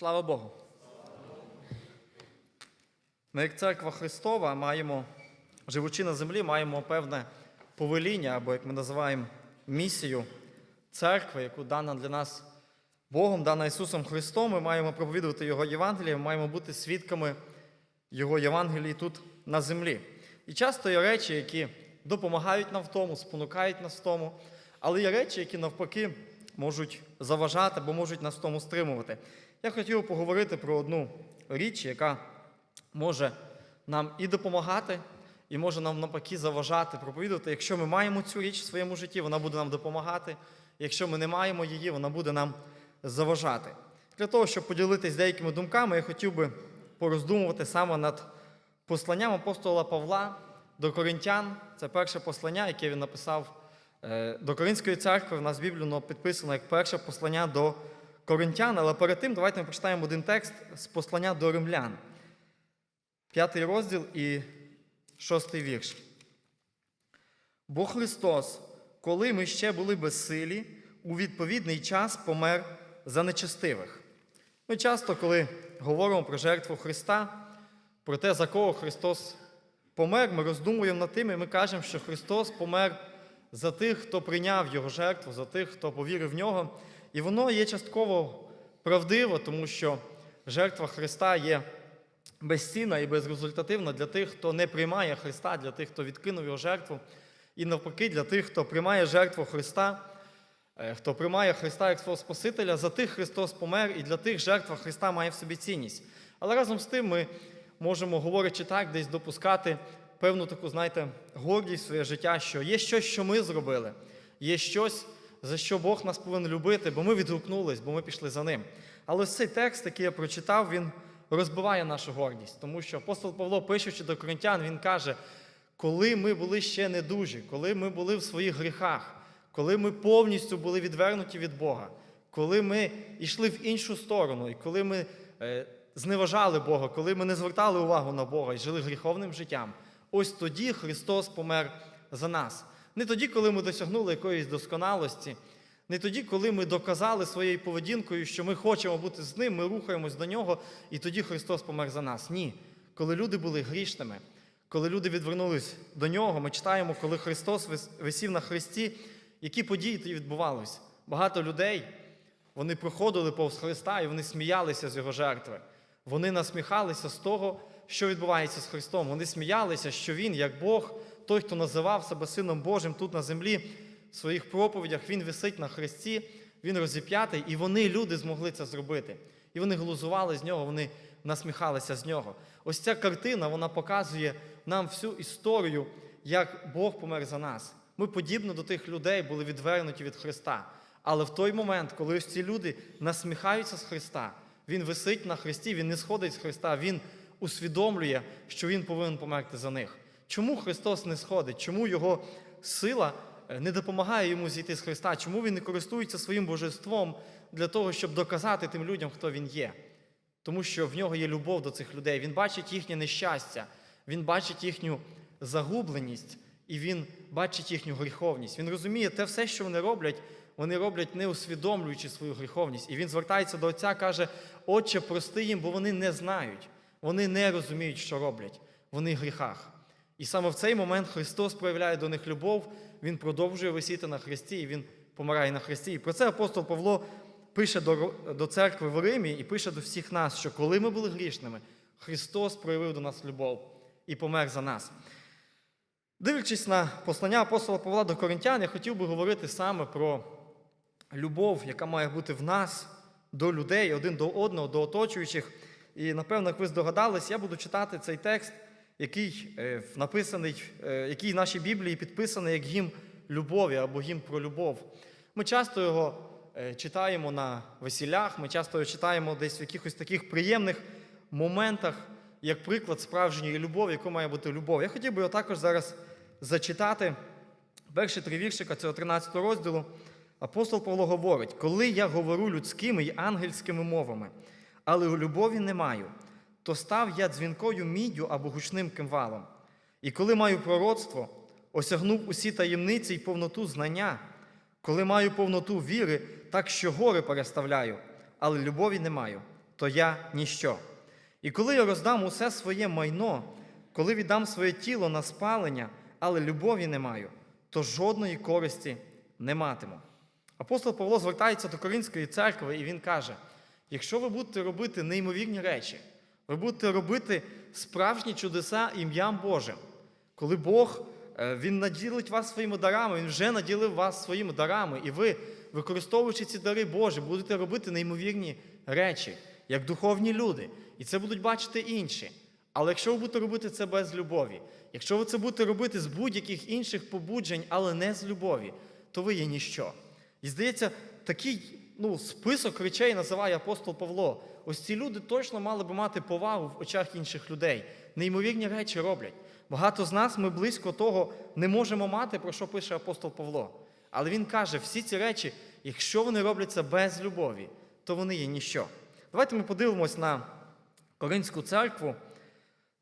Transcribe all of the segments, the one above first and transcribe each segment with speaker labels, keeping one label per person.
Speaker 1: Слава Богу. Ми, як церква Христова, маємо, живучи на землі, маємо певне повеління, або, як ми називаємо, місію церкви, яку дана для нас Богом, дана Ісусом Христом. Ми маємо проповідувати Його Євангеліє, ми маємо бути свідками Його Євангелії тут на землі. І часто є речі, які допомагають нам в тому, спонукають нас в тому, але є речі, які навпаки можуть заважати або можуть нас в тому стримувати. Я хотів поговорити про одну річ, яка може нам і допомагати, і може нам навпаки заважати проповідувати. Якщо ми маємо цю річ в своєму житті, вона буде нам допомагати. Якщо ми не маємо її, вона буде нам заважати. Для того, щоб поділитися деякими думками, я хотів би пороздумувати саме над посланням апостола Павла до Коринтян. Це перше послання, яке він написав е, до Коринської церкви. У нас в Біблії воно підписано як перше послання до Коринтян. Але перед тим давайте ми прочитаємо один текст з послання до римлян. П'ятий розділ і шостий вірш. Бо Христос, коли ми ще були безсилі, у відповідний час помер за нечестивих. Ми часто, коли говоримо про жертву Христа, про те, за кого Христос помер, ми роздумуємо над тим, і ми кажемо, що Христос помер за тих, хто прийняв Його жертву, за тих, хто повірив в нього. І воно є частково правдиво, тому що жертва Христа є безцінна і безрезультативна для тих, хто не приймає Христа, для тих, хто відкинув його жертву, і навпаки, для тих, хто приймає жертву Христа, е, хто приймає Христа як свого Спасителя, за тих Христос помер, і для тих жертва Христа має в собі цінність. Але разом з тим ми можемо, говорячи так, десь допускати певну таку, знаєте, гордість в своє життя, що є щось, що ми зробили, є щось, за що Бог нас повинен любити, бо ми відгукнулись, бо ми пішли за ним. Але ось цей текст, який я прочитав, він розбиває нашу гордість, тому що апостол Павло, пишучи до коринтян, він каже, коли ми були ще недужі, коли ми були в своїх гріхах, коли ми повністю були відвернуті від Бога, коли ми йшли в іншу сторону, і коли ми е, зневажали Бога, коли ми не звертали увагу на Бога і жили гріховним життям, ось тоді Христос помер за нас. Не тоді, коли ми досягнули якоїсь досконалості, не тоді, коли ми доказали своєю поведінкою, що ми хочемо бути з ним, ми рухаємось до нього, і тоді Христос помер за нас. Ні. Коли люди були грішними, коли люди відвернулись до нього, ми читаємо, коли Христос висів на хресті, які події тоді відбувались. Багато людей вони проходили повз Христа і вони сміялися з його жертви. Вони насміхалися з того, що відбувається з Христом. Вони сміялися, що Він, як Бог, той, хто називав себе Сином Божим тут на землі, в своїх проповідях, Він висить на хресті, Він розіп'ятий, і вони, люди, змогли це зробити. І вони глузували з нього, вони насміхалися з нього. Ось ця картина вона показує нам всю історію, як Бог помер за нас. Ми, подібно до тих людей, були відвернуті від Христа. Але в той момент, коли ось ці люди насміхаються з Христа, Він висить на Христі, Він не сходить з Христа, Він усвідомлює, що Він повинен померти за них. Чому Христос не сходить? Чому Його сила е, не допомагає йому зійти з Христа? Чому він не користується своїм божеством для того, щоб доказати тим людям, хто він є? Тому що в нього є любов до цих людей. Він бачить їхнє нещастя, він бачить їхню загубленість і він бачить їхню гріховність. Він розуміє, те все, що вони роблять, вони роблять не усвідомлюючи свою гріховність. І він звертається до Отця, каже: Отче, прости їм, бо вони не знають, вони не розуміють, що роблять. Вони в гріхах. І саме в цей момент Христос проявляє до них любов, Він продовжує висіти на хресті, і Він помирає на хресті. І про це апостол Павло пише до, до церкви в Римі і пише до всіх нас, що коли ми були грішними, Христос проявив до нас любов і помер за нас. Дивлячись на послання апостола Павла до Коринтян, я хотів би говорити саме про любов, яка має бути в нас до людей, один до одного, до оточуючих. І напевно, як ви здогадались, я буду читати цей текст, який е, написаний, е, який в нашій Біблії підписаний як гімн любові або гімн про любов. Ми часто його е, читаємо на весіллях, ми часто його читаємо десь в якихось таких приємних моментах, як приклад справжньої любові, яка має бути любов. Я хотів би його також зараз зачитати. Перші три віршика цього 13 розділу. Апостол Павло говорить: коли я говорю людськими й ангельськими мовами, але у любові не маю, то став я дзвінкою міддю або гучним кимвалом. І коли маю пророцтво, осягнув усі таємниці й повноту знання, коли маю повноту віри, так що гори переставляю, але любові не маю, то я ніщо. І коли я роздам усе своє майно, коли віддам своє тіло на спалення, але любові не маю, то жодної користі не матиму. Апостол Павло звертається до Коринської церкви, і він каже: якщо ви будете робити неймовірні речі, ви будете робити справжні чудеса ім'ям Божим, коли Бог е, Він наділить вас своїми дарами, Він вже наділив вас своїми дарами, і ви, використовуючи ці дари Божі, будете робити неймовірні речі, як духовні люди. І це будуть бачити інші. Але якщо ви будете робити це без любові, якщо ви це будете робити з будь-яких інших побуджень, але не з любові, то ви є ніщо. І здається, такий ну, список речей називає апостол Павло. Ось ці люди точно мали би мати повагу в очах інших людей. Неймовірні речі роблять. Багато з нас ми близько того не можемо мати, про що пише апостол Павло. Але він каже, всі ці речі, якщо вони робляться без любові, то вони є ніщо. Давайте ми подивимось на Коринську церкву,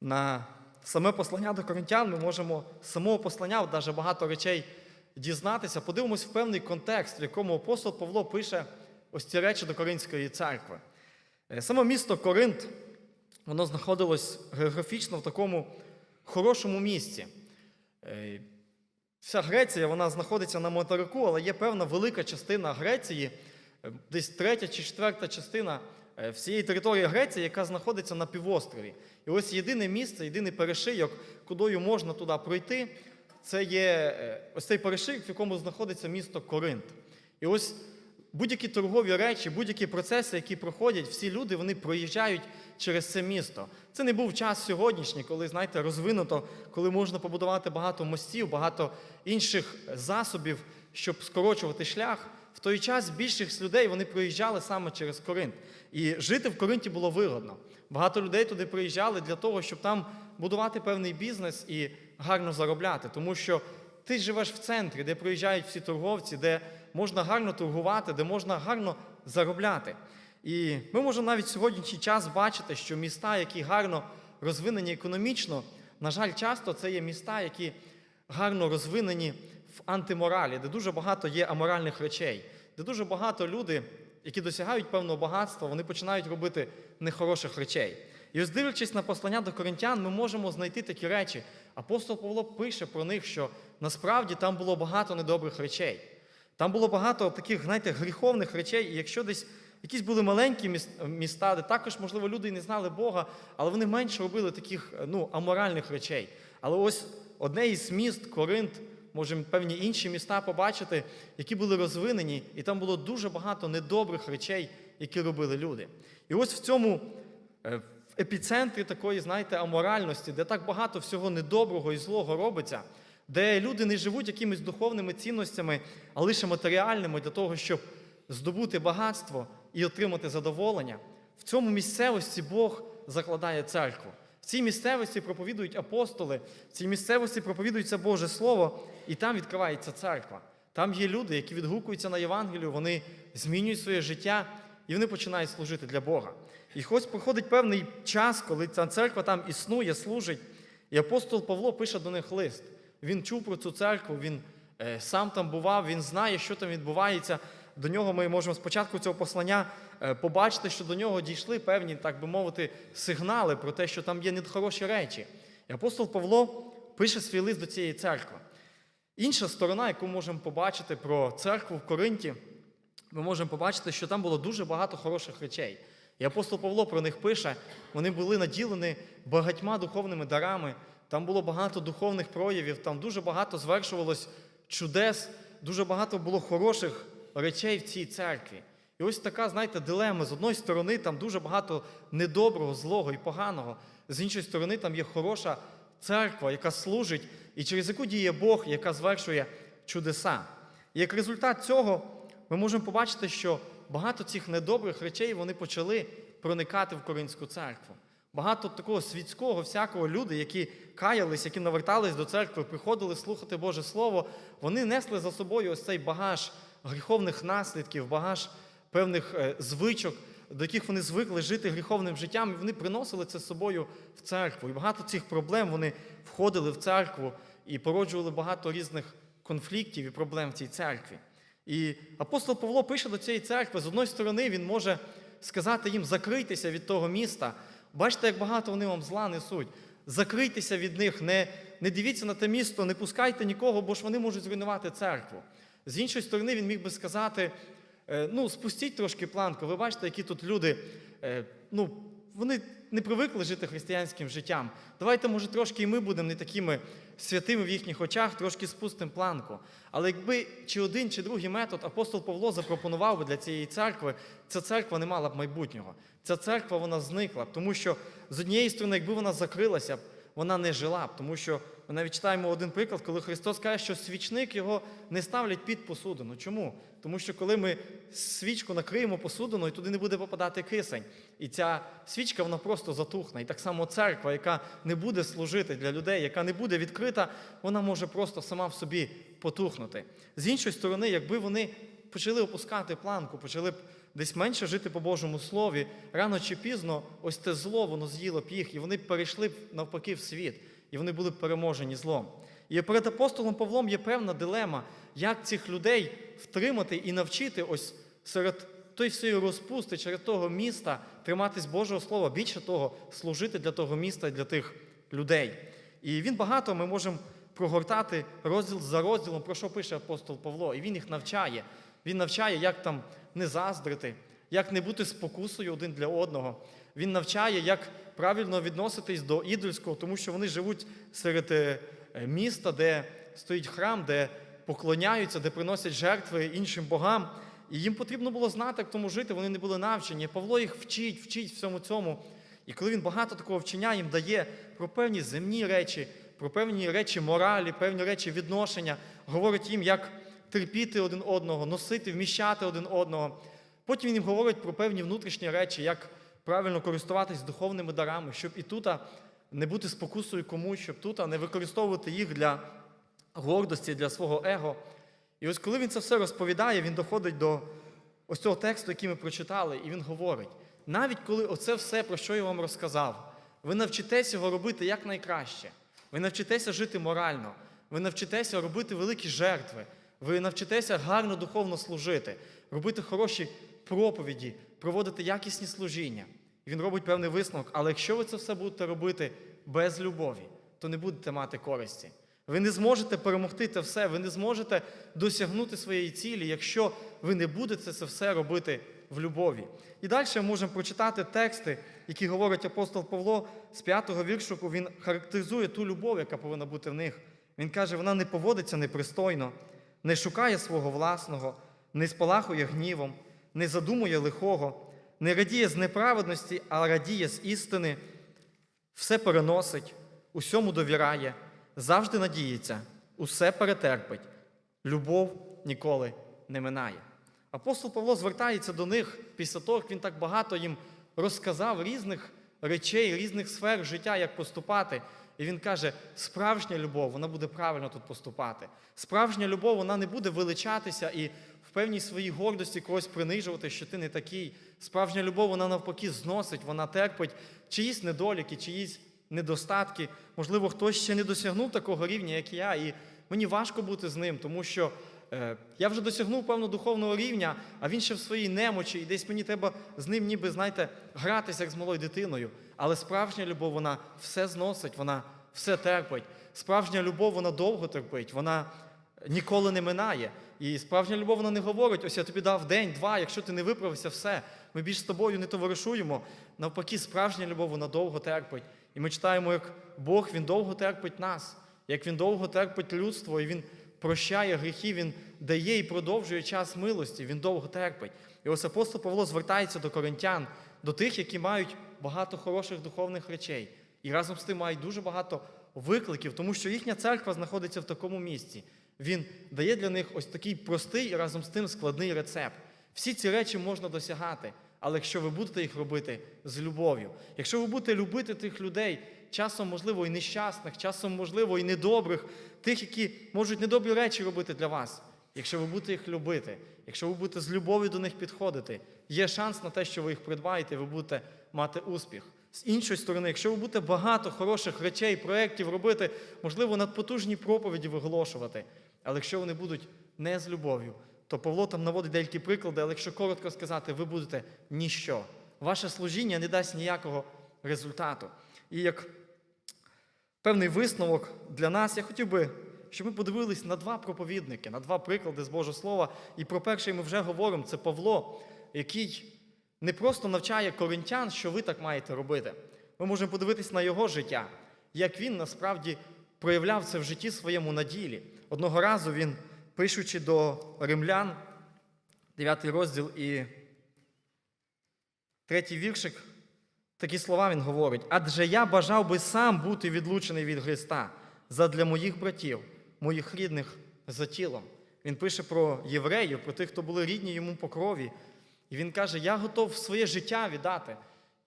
Speaker 1: на саме послання до коринтян. Ми можемо з самого послання навіть багато речей дізнатися. Подивимось в певний контекст, в якому апостол Павло пише ось ці речі до Коринської церкви. Е, Саме місто Коринт, воно знаходилось географічно в такому хорошому місці. Е, Вся Греція вона знаходиться на материку, але є певна велика частина Греції, е, десь третя чи четверта частина всієї території Греції, яка знаходиться на півострові. І ось єдине місце, єдиний перешийок, кудою можна туди пройти, це є ось цей перешийок, в якому знаходиться місто Коринт. І ось будь-які торгові речі, будь-які процеси, які проходять, всі люди вони проїжджають через це місто. Це не був час сьогоднішній, коли, знаєте, розвинуто, коли можна побудувати багато мостів, багато інших засобів, щоб скорочувати шлях. В той час більшість людей вони проїжджали саме через Коринт. І жити в Коринті було вигодно. Багато людей туди приїжджали для того, щоб там будувати певний бізнес і гарно заробляти. Тому що ти живеш в центрі, де проїжджають всі торговці, де можна гарно торгувати, де можна гарно заробляти. І ми можемо навіть в сьогоднішній час бачити, що міста, які гарно розвинені економічно, на жаль, часто це є міста, які гарно розвинені в антиморалі, де дуже багато є аморальних речей, де дуже багато люди, які досягають певного багатства, вони починають робити нехороших речей. І ось дивлячись на послання до коринтян, ми можемо знайти такі речі. Апостол Павло пише про них, що насправді там було багато недобрих речей. Там було багато таких, знаєте, гріховних речей, і якщо десь якісь були маленькі міс- міста, де також, можливо, люди і не знали Бога, але вони менше робили таких ну, аморальних речей. Але ось одне із міст, Коринт, можемо певні інші міста побачити, які були розвинені, і там було дуже багато недобрих речей, які робили люди. І ось в цьому е, в епіцентрі такої, знаєте, аморальності, де так багато всього недоброго і злого робиться, де люди не живуть якимись духовними цінностями, а лише матеріальними для того, щоб здобути багатство і отримати задоволення. В цьому місцевості Бог закладає церкву. В цій місцевості проповідують апостоли, в цій місцевості проповідується Боже Слово, і там відкривається церква. Там є люди, які відгукуються на Євангелію, вони змінюють своє життя і вони починають служити для Бога. І хоч проходить певний час, коли ця церква там існує, служить, і апостол Павло пише до них лист. Він чув про цю церкву, він е, сам там бував, він знає, що там відбувається. До нього ми можемо спочатку цього послання е, побачити, що до нього дійшли певні, так би мовити, сигнали про те, що там є нехороші речі. І апостол Павло пише свій лист до цієї церкви. Інша сторона, яку можемо побачити про церкву в Коринті, ми можемо побачити, що там було дуже багато хороших речей. І апостол Павло про них пише, вони були наділені багатьма духовними дарами, там було багато духовних проявів, там дуже багато звершувалось чудес, дуже багато було хороших речей в цій церкві. І ось така, знаєте, дилема. З одної сторони, там дуже багато недоброго, злого і поганого. З іншої сторони, там є хороша церква, яка служить, і через яку діє Бог, яка звершує чудеса. І як результат цього, ми можемо побачити, що багато цих недобрих речей вони почали проникати в Коринську церкву. Багато такого світського, всякого люди, які каялись, які навертались до церкви, приходили слухати Боже Слово, вони несли за собою ось цей багаж гріховних наслідків, багаж певних е, звичок, до яких вони звикли жити гріховним життям, і вони приносили це з собою в церкву. І багато цих проблем вони входили в церкву і породжували багато різних конфліктів і проблем в цій церкві. І апостол Павло пише до цієї церкви, з одної сторони, він може сказати їм закрийтеся від того міста. Бачите, як багато вони вам зла несуть. Закрийтеся від них, не, не дивіться на те місто, не пускайте нікого, бо ж вони можуть зруйнувати церкву. З іншої сторони, він міг би сказати: е, ну, спустіть трошки планку. Ви бачите, які тут люди, е, ну, вони не привикли жити християнським життям. Давайте, може, трошки і ми будемо не такими святими в їхніх очах, трошки спустимо планку. Але якби чи один, чи другий метод апостол Павло запропонував би для цієї церкви, ця церква не мала б майбутнього. Ця церква вона зникла, тому що з однієї сторони, якби вона закрилася вона не жила б, тому що ми навіть читаємо один приклад, коли Христос каже, що свічник його не ставлять під посудину. Чому? Тому що коли ми свічку накриємо посудиною, туди не буде попадати кисень. І ця свічка вона просто затухне. І так само церква, яка не буде служити для людей, яка не буде відкрита, вона може просто сама в собі потухнути. З іншої сторони, якби вони почали опускати планку, почали б десь менше жити по Божому Слові, рано чи пізно ось те зло, воно з'їло б їх, і вони перейшли б навпаки в світ, і вони були б переможені злом. І перед апостолом Павлом є певна дилема, як цих людей втримати і навчити ось серед тої всієї розпусти, серед того міста триматись Божого Слова, більше того, служити для того міста і для тих людей. І він багато ми можемо прогортати розділ за розділом, про що пише апостол Павло, і він їх навчає. Він навчає, як там не заздрити, як не бути спокусою один для одного. Він навчає, як правильно відноситись до ідольського, тому що вони живуть серед е, міста, де стоїть храм, де поклоняються, де приносять жертви іншим богам. І їм потрібно було знати, як тому жити, вони не були навчені. Павло їх вчить, вчить всьому цьому. І коли він багато такого вчення їм дає про певні земні речі, про певні речі моралі, певні речі відношення, говорить їм, як терпіти один одного, носити, вміщати один одного. Потім він їм говорить про певні внутрішні речі, як правильно користуватись духовними дарами, щоб і тут не бути спокусою комусь, щоб тут не використовувати їх для гордості, для свого его. І ось коли він це все розповідає, він доходить до ось цього тексту, який ми прочитали, і він говорить: навіть коли оце все, про що я вам розказав, ви навчитеся його робити якнайкраще, ви навчитеся жити морально, ви навчитеся робити великі жертви, ви навчитеся гарно духовно служити, робити хороші проповіді, проводити якісні служіння. Він робить певний висновок, але якщо ви це все будете робити без любові, то не будете мати користі. Ви не зможете перемогти це все, ви не зможете досягнути своєї цілі, якщо ви не будете це все робити в любові. І далі ми можемо прочитати тексти, які говорить апостол Павло з п'ятого віршику. Він характеризує ту любов, яка повинна бути в них. Він каже, вона не поводиться непристойно, не шукає свого власного, не спалахує гнівом, не задумує лихого, не радіє з неправедності, а радіє з істини, все переносить, усьому довіряє, завжди надіється, усе перетерпить, любов ніколи не минає. Апостол Павло звертається до них після того, як він так багато їм розказав різних речей, різних сфер життя, як поступати. І він каже: справжня любов, вона буде правильно тут поступати. Справжня любов, вона не буде величатися і в певній своїй гордості когось принижувати, що ти не такий. Справжня любов, вона навпаки зносить, вона терпить чиїсь недоліки, чиїсь недостатки. Можливо, хтось ще не досягнув такого рівня, як я, і мені важко бути з ним, тому що я вже досягнув певного духовного рівня, а він ще в своїй немочі, і десь мені треба з ним, ніби, знаєте, гратися як з малою дитиною. Але справжня любов, вона все зносить, вона все терпить. Справжня любов, вона довго терпить, вона ніколи не минає. І справжня любов вона не говорить, ось я тобі дав день, два, якщо ти не виправився, все. Ми більш з тобою не товаришуємо. Навпаки, справжня любов, вона довго терпить. І ми читаємо, як Бог Він довго терпить нас, як Він довго терпить людство, і Він прощає гріхи, Він дає і продовжує час милості, Він довго терпить. І ось апостол Павло звертається до коринтян, до тих, які мають багато хороших духовних речей. І разом з тим мають дуже багато викликів, тому що їхня церква знаходиться в такому місці. Він дає для них ось такий простий і разом з тим складний рецепт. Всі ці речі можна досягати, але якщо ви будете їх робити з любов'ю, якщо ви будете любити тих людей, часом, можливо, і нещасних, часом, можливо, і недобрих, тих, які можуть недобрі речі робити для вас, якщо ви будете їх любити, якщо ви будете з любов'ю до них підходити, є шанс на те, що ви їх придбаєте, ви будете мати успіх. З іншої сторони, якщо ви будете багато хороших речей, проєктів робити, можливо, надпотужні проповіді виголошувати, але якщо вони будуть не з любов'ю, то Павло там наводить деякі приклади, але якщо коротко сказати, ви будете ніщо. Ваше служіння не дасть ніякого результату. І як певний висновок для нас, я хотів би, щоб ми подивились на два проповідники, на два приклади з Божого Слова. І про перший ми вже говоримо, це Павло, який не просто навчає коринтян, що ви так маєте робити. Ми можемо подивитись на його життя, як він насправді проявляв це в житті своєму на ділі. Одного разу він, пишучи до римлян, 9 розділ і третій віршик, такі слова він говорить: адже я бажав би сам бути відлучений від Христа задля моїх братів, моїх рідних за тілом. Він пише про євреїв, про тих, хто були рідні йому по крові. І він каже: Я готов своє життя віддати,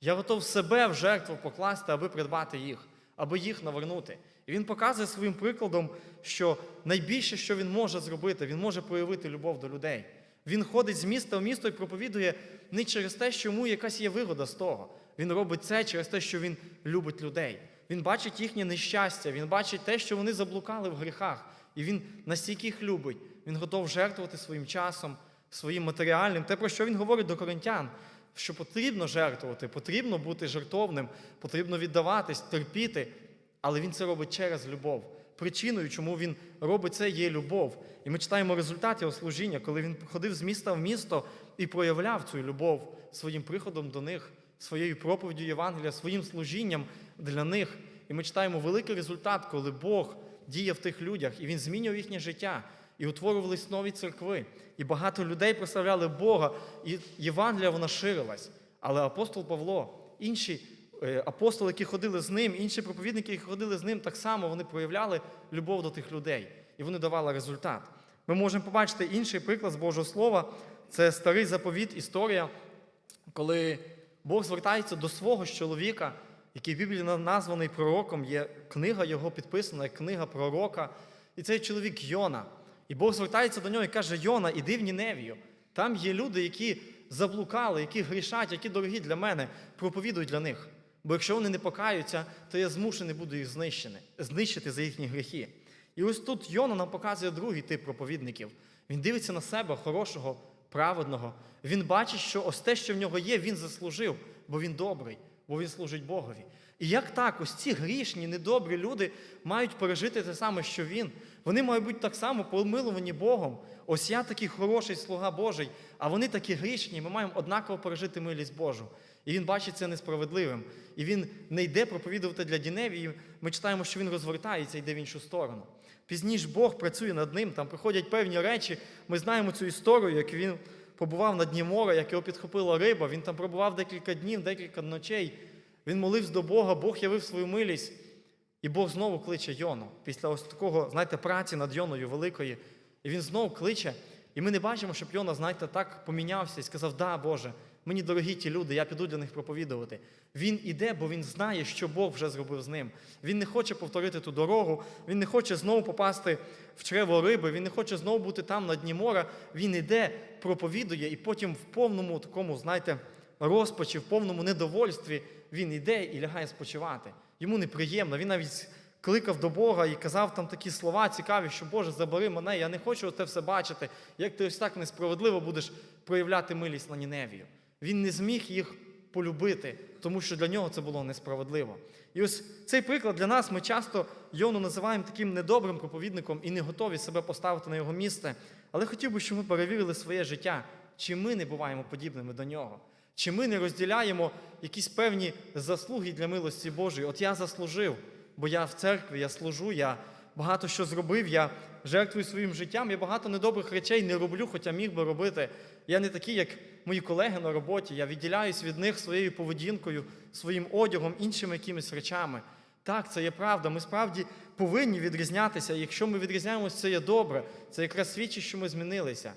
Speaker 1: я готов себе в жертву покласти, аби придбати їх, аби їх навернути. І він показує своїм прикладом, що найбільше, що він може зробити, він може проявити любов до людей. Він ходить з міста в місто і проповідує не через те, що йому якась є вигода з того. Він робить це через те, що він любить людей. Він бачить їхнє нещастя, він бачить те, що вони заблукали в гріхах. І він настільки їх любить, він готов жертвувати своїм часом, своїм матеріальним. Те, про що він говорить до коринтян, що потрібно жертвувати, потрібно бути жертовним, потрібно віддаватись, терпіти. Але він це робить через любов. Причиною, чому він робить це, є любов. І ми читаємо результат його служіння, коли він ходив з міста в місто і проявляв цю любов своїм приходом до них, своєю проповіддю Євангелія, своїм служінням для них. І ми читаємо великий результат, коли Бог діє в тих людях, і він змінював їхнє життя. І утворювались нові церкви. І багато людей прославляли Бога, і Євангелія вона ширилась. Але апостол Павло, інші е, апостоли, які ходили з ним, інші проповідники, які ходили з ним, так само вони проявляли любов до тих людей. І вони давали результат. Ми можемо побачити інший приклад з Божого Слова. Це старий заповіт, історія, коли Бог звертається до свого чоловіка, який в Біблії названий пророком, є книга його підписана, як книга пророка. І цей чоловік Йона. І Бог звертається до нього і каже: Йона, іди в Ніневію. Там є люди, які заблукали, які грішать, які дорогі для мене, проповідуй для них. Бо якщо вони не покаються, то я змушений буду їх знищити, знищити за їхні гріхи. І ось тут Йона нам показує другий тип проповідників. Він дивиться на себе хорошого, праведного. Він бачить, що ось те, що в нього є, він заслужив, бо він добрий, бо він служить Богові. І як так, ось ці грішні, недобрі люди мають пережити те саме, що він. Вони мають бути так само помилувані Богом. Ось я такий хороший слуга Божий, а вони такі грішні, ми маємо однаково пережити милість Божу. І він бачить це несправедливим. І він не йде проповідувати для Діневії. Ми читаємо, що він розвертається і йде в іншу сторону. Пізніше Бог працює над ним, там приходять певні речі. Ми знаємо цю історію, як він побував на дні моря, як його підхопила риба. Він там пробував декілька днів, декілька ночей. Він молився до Бога, Бог явив свою милість. І Бог знову кличе Йону. Після ось такого, знаєте, праці над Йоною великої. І він знову кличе. І ми не бачимо, щоб Йона, знаєте, так помінявся і сказав: Да, Боже, мені дорогі ті люди, я піду для них проповідувати. Він іде, бо він знає, що Бог вже зробив з ним. Він не хоче повторити ту дорогу, він не хоче знову попасти в чрево риби, він не хоче знову бути там на дні моря. Він іде, проповідує, і потім в повному такому, знаєте, розпачі, в повному недовольстві він іде і лягає спочивати. Йому неприємно. Він навіть кликав до Бога і казав там такі слова цікаві, що Боже, забери мене, я не хочу це все бачити. Як ти ось так несправедливо будеш проявляти милість на Ніневію. Він не зміг їх полюбити, тому що для нього це було несправедливо. І ось цей приклад для нас ми часто Йону називаємо таким недобрим проповідником і не готові себе поставити на його місце. Але хотів би, щоб ми перевірили своє життя, чи ми не буваємо подібними до нього. Чи ми не розділяємо якісь певні заслуги для милості Божої? От я заслужив, бо я в церкві, я служу, я багато що зробив, я жертвую своїм життям, я багато недобрих речей не роблю, хоча міг би робити. Я не такий, як мої колеги на роботі. Я відділяюсь від них своєю поведінкою, своїм одягом, іншими якимись речами. Так, це є правда. Ми справді повинні відрізнятися. Якщо ми відрізняємося, це є добре. Це якраз свідчить, що ми змінилися.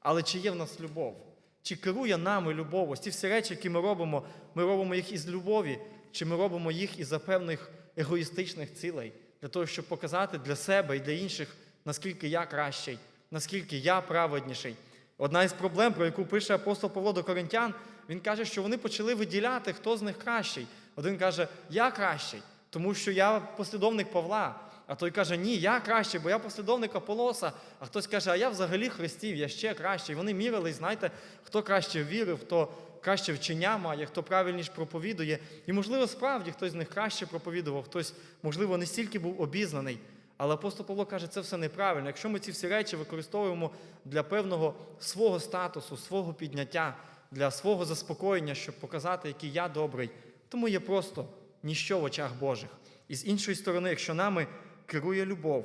Speaker 1: Але чи є в нас любов? Чи керує нами любов? Ось ці всі речі, які ми робимо, ми робимо їх із любові, чи ми робимо їх із-за певних егоїстичних цілей, для того, щоб показати для себе і для інших, наскільки я кращий, наскільки я праведніший. Одна із проблем, про яку пише апостол Павло до Коринтян, він каже, що вони почали виділяти, хто з них кращий. Один каже, я кращий, тому що я послідовник Павла. А той каже, ні, я краще, бо я послідовник Аполоса. А хтось каже, а я взагалі хрестів, я ще краще. Вони мірились, знаєте, хто краще вірив, хто краще вчення має, хто правильніше проповідує. І, можливо, справді хтось з них краще проповідував, хтось, можливо, не стільки був обізнаний. Але апостол Павло каже, це все неправильно. Якщо ми ці всі речі використовуємо для певного свого статусу, свого підняття, для свого заспокоєння, щоб показати, який я добрий, то ми є просто ніщо в очах Божих. І з іншої сторони, якщо нами керує любов,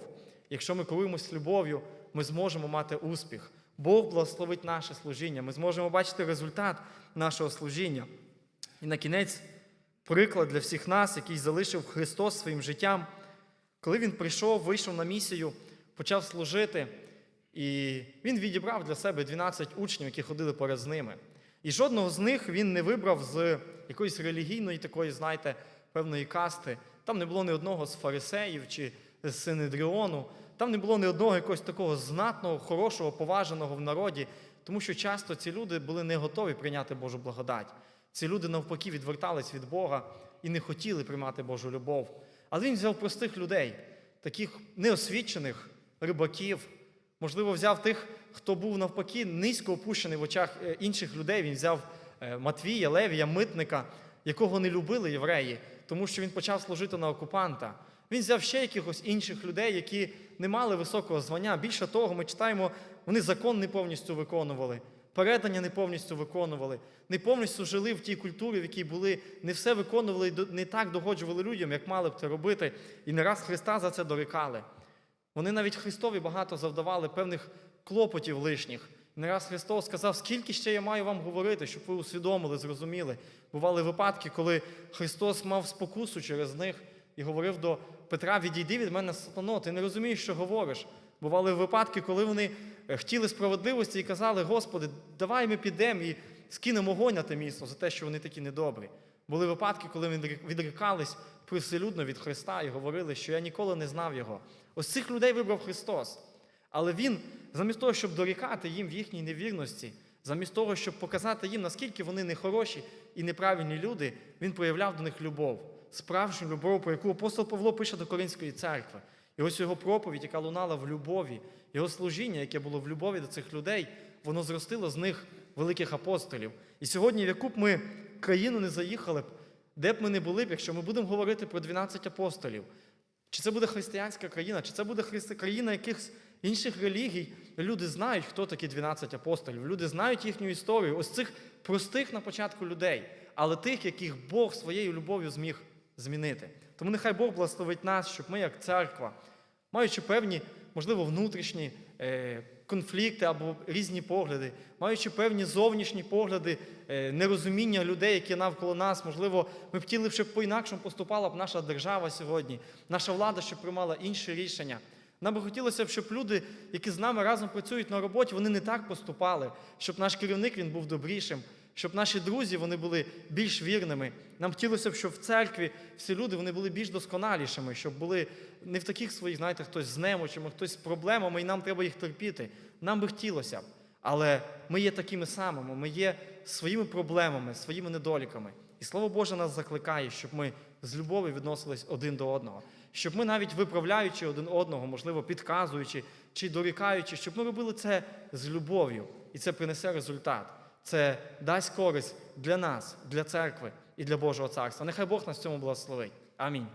Speaker 1: якщо ми керуємось любов'ю, ми зможемо мати успіх. Бог благословить наше служіння, ми зможемо бачити результат нашого служіння. І на кінець приклад для всіх нас, який залишив Христос своїм життям, коли він прийшов, вийшов на місію, почав служити, і він відібрав для себе 12 учнів, які ходили поряд з ними. І жодного з них він не вибрав з якоїсь релігійної, такої, знаєте, певної касти. Там не було ні одного з фарисеїв чи з Синедріону, там не було ні одного якогось такого знатного, хорошого, поваженого в народі, тому що часто ці люди були не готові прийняти Божу благодать. Ці люди навпаки відвертались від Бога і не хотіли приймати Божу любов. Але він взяв простих людей, таких неосвічених рибаків, можливо, взяв тих, хто був навпаки низько опущений в очах е, інших людей. Він взяв е, Матвія, Левія, митника, якого не любили євреї, тому що він почав служити на окупанта. Він взяв ще якихось інших людей, які не мали високого звання. Більше того, ми читаємо, вони закон не повністю виконували, передання не повністю виконували, не повністю жили в тій культурі, в якій були, не все виконували і не так догоджували людям, як мали б це робити. І не раз Христа за це дорікали. Вони навіть Христові багато завдавали певних клопотів лишніх. Не раз Христос сказав, скільки ще я маю вам говорити, щоб ви усвідомили, зрозуміли. Бували випадки, коли Христос мав спокусу через них і говорив до Петра: відійди від мене, сатано, ти не розумієш, що говориш. Бували випадки, коли вони е, хотіли справедливості і казали, Господи, давай ми підемо і скинемо огонь на те місто за те, що вони такі недобрі. Були випадки, коли вони відрікались привселюдно від Христа і говорили, що я ніколи не знав його. Ось цих людей вибрав Христос. Але Він, замість того, щоб дорікати їм в їхній невірності, замість того, щоб показати їм, наскільки вони нехороші і неправильні люди, він проявляв до них любов, справжню любов, про яку апостол Павло пише до Коринської церкви. І ось його проповідь, яка лунала в любові, його служіння, яке було в любові до цих людей, воно зростило з них великих апостолів. І сьогодні, в яку б ми країну не заїхали б, де б ми не були б, якщо ми будемо говорити про 12 апостолів, чи це буде християнська країна, чи це буде христи... країна якихось інших релігій, люди знають, хто такі 12 апостолів. Люди знають їхню історію, ось цих простих на початку людей, але тих, яких Бог своєю любов'ю зміг змінити. Тому нехай Бог благословить нас, щоб ми, як церква, маючи певні, можливо, внутрішні е, конфлікти або різні погляди, маючи певні зовнішні погляди, е, нерозуміння людей, які навколо нас, можливо, ми б хотіли, щоб по-інакшому поступала б наша держава сьогодні, наша влада, щоб приймала інші рішення. Нам би хотілося б, щоб люди, які з нами разом працюють на роботі, вони не так поступали, щоб наш керівник він був добрішим, щоб наші друзі вони були більш вірними. Нам хотілося б, щоб в церкві всі люди вони були більш досконалішими, щоб були не в таких своїх, знаєте, хтось з немочами, хтось з проблемами, і нам треба їх терпіти. Нам би хотілося б. Але ми є такими самими, ми є своїми проблемами, своїми недоліками. І Слово Боже нас закликає, щоб ми з любов'ю відносились один до одного, щоб ми навіть виправляючи один одного, можливо, підказуючи чи дорікаючи, щоб ми робили це з любов'ю, і це принесе результат. Це дасть користь для нас, для церкви і для Божого царства. Нехай Бог нас в цьому благословить. Амінь.